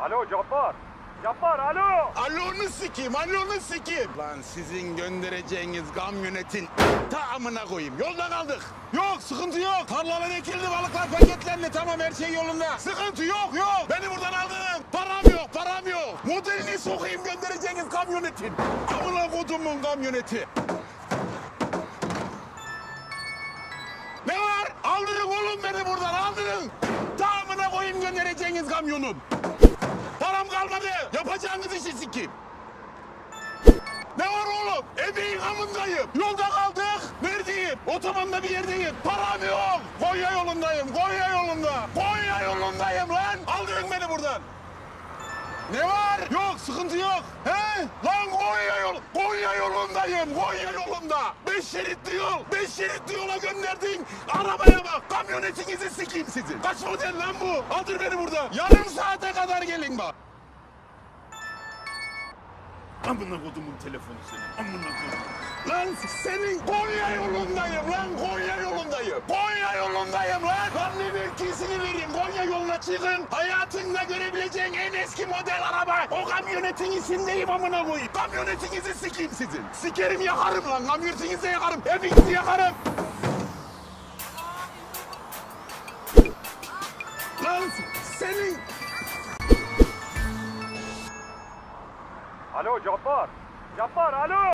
Alo Cabbar. Cabbar alo. Alonu sikeyim, alonu sikeyim. Lan sizin göndereceğiniz kamyonetin tamamına koyayım. Yolda kaldık. Yok, sıkıntı yok. Tarlalar ekildi, balıklar paketlendi. Tamam, her şey yolunda. Sıkıntı yok, yok. Beni buradan aldın. Param yok, param yok. Modelini sokayım göndereceğiniz kamyonetin. Amına kodumun kamyoneti. Ne var? Aldırın oğlum beni buradan, aldırın. Tamamına koyayım göndereceğiniz kamyonun. Sikeyim. Ne var oğlum? Emeğin amındayım. Yolda kaldık. Neredeyim? Otobanda bir yerdeyim. Param yok. Konya yolundayım. Konya yolunda. Konya yolundayım lan. Aldırın beni buradan. Ne var? Yok sıkıntı yok. He? Lan Konya yol. Konya yolundayım. Konya yolunda. Beş şeritli yol. Beş şeritli yola gönderdin. Arabaya bak. Kamyonetinizi sikeyim sizin. Kaç model lan bu? Aldır beni buradan. Yarım saate kadar gelin bak. Amına kodumun telefonu senin. Amına kodum. Lan senin Konya yolundayım lan Konya yolundayım. Konya yolundayım lan. Lan ne mevkisini vereyim Konya yoluna çıkın. Hayatında görebileceğin en eski model araba. O kamyonetin içindeyim amına koyayım. Kamyonetinizi sikeyim sizin. Sikerim yakarım lan. Kamyonetinizi yakarım. Hepinizi yakarım. Lan senin Alo Cabbar. Cabbar alo.